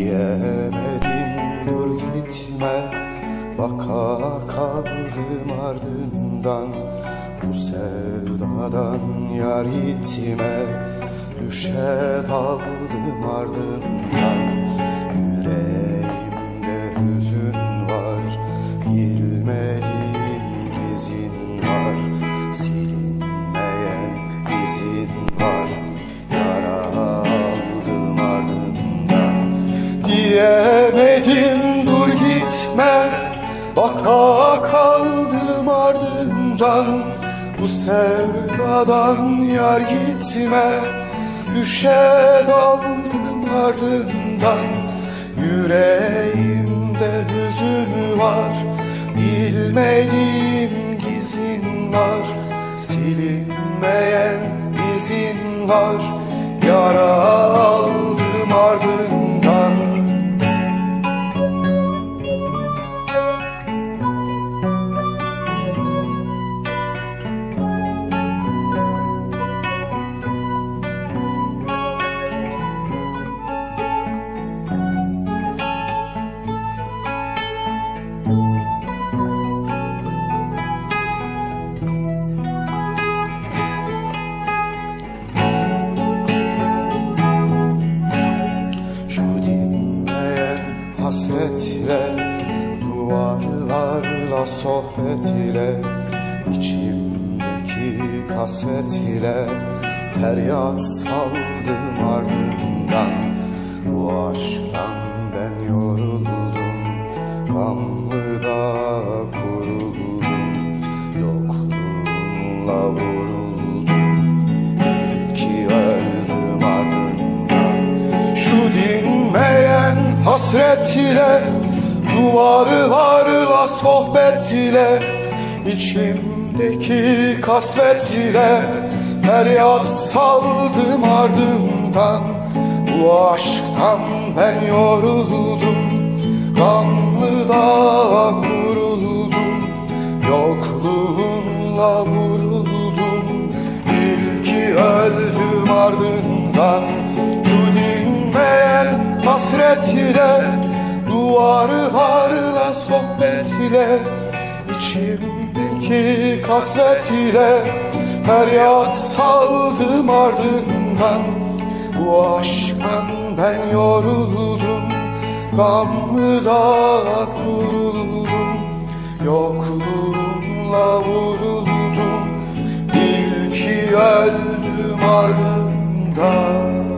Diyemedim dur gitme. Baka kaldım ardından. Bu sevdadan yar gitme Düşe daldım ardından. Diyemedim dur gitme. Baka kaldım ardından. Bu sevdadan yar gitme. Düşe daldım ardından. Yüreğimde hüzün var. Bilmediğim gizin var. Silinmeyen izin var. Yara hasretle Duvarlarla sohbet ile içimdeki kaset ile Feryat saldım ardından hasret ile Duvarlarla sohbet ile içimdeki kasvet ile Feryat saldım ardından Bu aşktan ben yoruldum Gamlıda kuruldum Yokluğunla vuruldum. Bil ki öldüm ardından hasret ile Duvarlarla sohbet ile içimdeki kasvet ile Feryat saldım ardından. Bu aşktan ben yoruldum Gamlıda kuruldum Yokluğunla vuruldum. Bil ki öldüm ardından